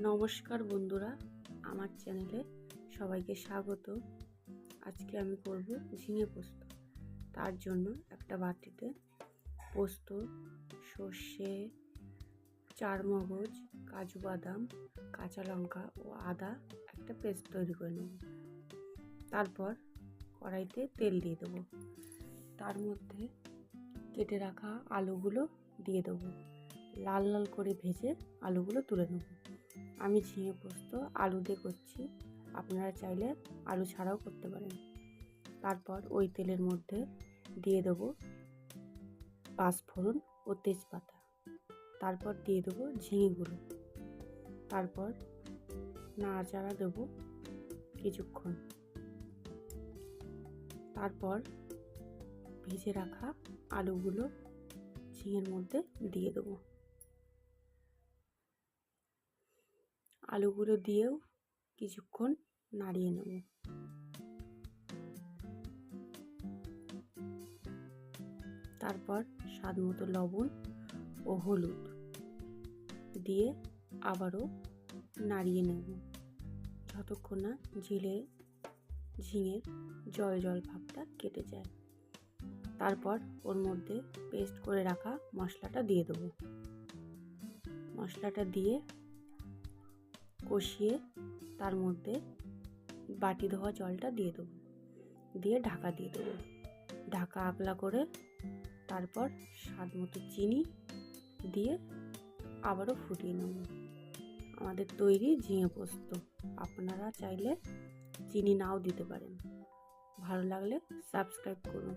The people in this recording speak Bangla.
নমস্কার বন্ধুরা, আমার চ্যানেলে সবাইকে স্বাগত। আজকে আমি করব ঝিঙে পোস্ত। তার জন্য একটা বাটিতে পোস্ত, সর্ষে, চারমগজ, কাজু বাদাম, কাঁচা লঙ্কা ও আদা একটা পেস্ট তৈরি করে নেব। তারপর কড়াইতে তেল দিয়ে দেবো। তার মধ্যে কেটে রাখা আলুগুলো দিয়ে দেবো। লাল লাল করে ভেজে আলুগুলো তুলে নেব। আমি ঝিঙে পোস্ত, আলু দিয়ে করছি। আপনারা চাইলে আলু ছাড়াও করতে পারেন। তারপর ওই তেলের মধ্যে দিয়ে দেবো পাঁচফোড়ন ও তেজপাতা। তারপর দিয়ে দেবো ঝিঙেগুলো তারপর নাড়াচাড়া দেবো কিছুক্ষণ। তারপর ভেজে রাখা আলুগুলো ঝিঙের মধ্যে দিয়ে দেবো। আলুগুলো দিয়েও কিছুক্ষণ নাড়িয়ে নেব। তারপর স্বাদ মতো লবণ ও হলুদ দিয়ে আবারও নাড়িয়ে নেব। যতক্ষণ না ঝিলে ঝিঙের জল জল ভাবটা কেটে যায়। তারপর ওর মধ্যে পেস্ট করে রাখা মশলাটা দিয়ে দেবো। মশলাটা দিয়ে কষিয়ে তার মধ্যে বাটি ধোয়া জলটা দিয়ে দেবো। দিয়ে ঢাকা দিয়ে দেবো। ঢাকা আগলা করে তারপর স্বাদ মতো চিনি দিয়ে আবারও ফুটিয়ে নেব। আমাদের তৈরি ঝিঙে পোস্ত। আপনারা চাইলে চিনি নাও দিতে পারেন। ভালো লাগলে সাবস্ক্রাইব করুন।